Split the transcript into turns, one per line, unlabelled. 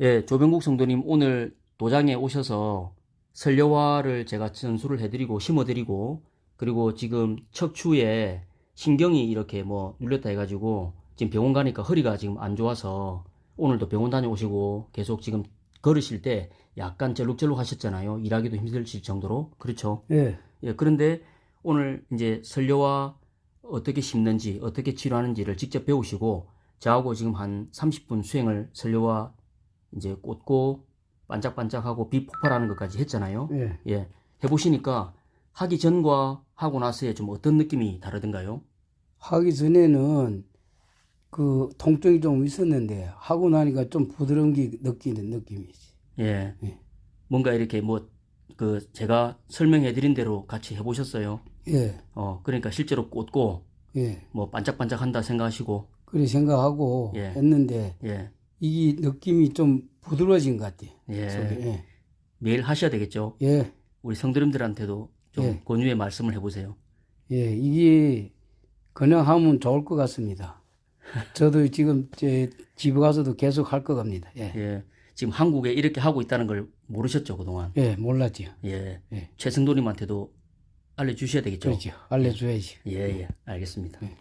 예, 조병국 성도님 오늘 도장에 오셔서 설려화를 제가 전수를 해드리고 심어드리고 그리고 지금 척추에 신경이 이렇게 뭐 눌렸다 해가지고 지금 병원 가니까 허리가 지금 안 좋아서 오늘도 병원 다녀오시고 계속 지금 걸으실 때 약간 절룩절룩 하셨잖아요. 일하기도 힘드실 정도로. 그렇죠.
예.
예, 그런데 오늘 이제 설려와 어떻게 심는지, 어떻게 치료하는지를 직접 배우시고, 저하고 지금 한 30분 수행을 설려와 이제 꽂고, 반짝반짝하고 빛 폭발하는 것까지 했잖아요.
예.
예, 해보시니까 하기 전과 하고 나서에 좀 어떤 느낌이 다르던가요?
하기 전에는 그 통증이 좀 있었는데 하고 나니까 좀 부드러운 게 느끼는 느낌이지.
예,
예.
뭔가 이렇게 뭐, 그, 제가 설명해 드린 대로 같이 해 보셨어요.
예.
어, 그러니까 실제로 꽂고,
예.
뭐 반짝반짝 한다 생각하시고,
그래 생각하고
예.
했는데
예,
이게 느낌이 좀 부드러워진 것 같아.
예.
속에. 예.
매일 하셔야 되겠죠.
예.
우리 성도님들한테도 좀
예.
권유의 말씀을 해보세요.
예. 이게 그냥 하면 좋을 것 같습니다. 저도 지금 제 집에 가서도 계속 할 것 같습니다. 예.
예. 지금 한국에 이렇게 하고 있다는 걸 모르셨죠, 그동안.
예, 몰랐죠.
예.
예.
최승도님한테도 알려주셔야 되겠죠.
그렇죠. 알려줘야지.
예, 예. 알겠습니다.
예.